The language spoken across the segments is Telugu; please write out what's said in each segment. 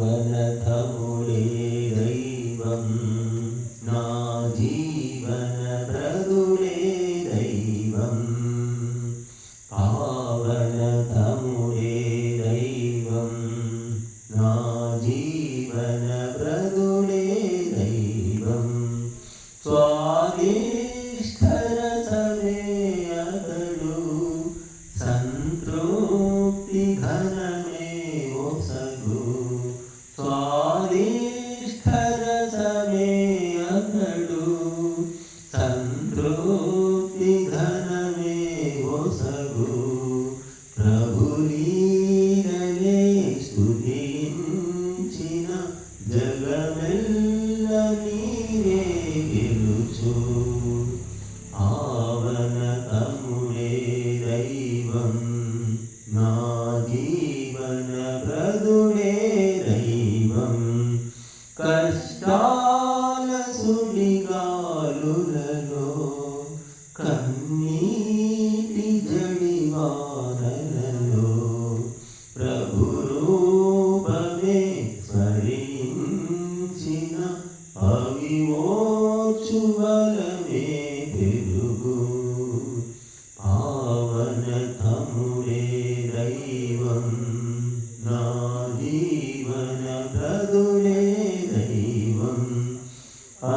పావనతముడే దైవం నా జీవన ప్రదుడే దైవం పావనతముడే దైవం నా జీవన ప్రదుడే దైవం స్వాదిష్టరసమే అతడు సంతృప్తి ఘనమే ఒసగు ప్రభులీలనే సుడిగాలులలో కన్నీటి జడివారలలో ప్రభు రూపమే స్మరించిన అవిమోచువలమే తెలుగు. పావన తముడే దైవం నాహీ.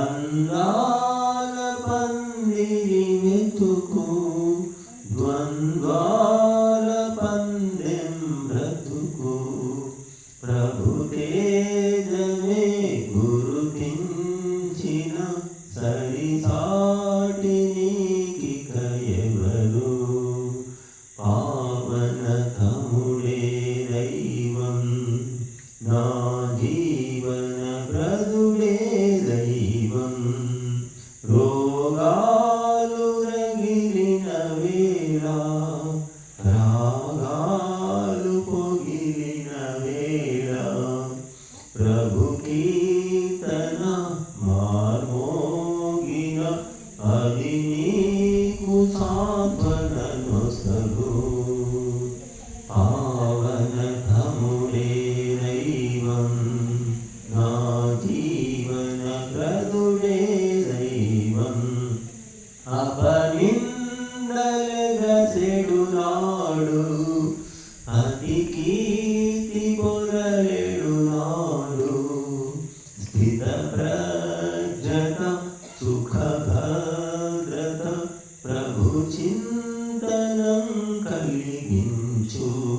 అందాల పందిరి మెతుకు ద్వంద్వాల పందెం బ్రతుకు. ప్రభు తేజమే గురుతించిన సరిసాటి నీకిక ఎవరు పావన తముడే దైవం ప్రభు కీర్తన మార్మోగిన అది నీకు సాంత్వన పావన తముడే నా జీవన ప్రదుడే దైవం నాడు ప్రభు చింతనం కలిగించు.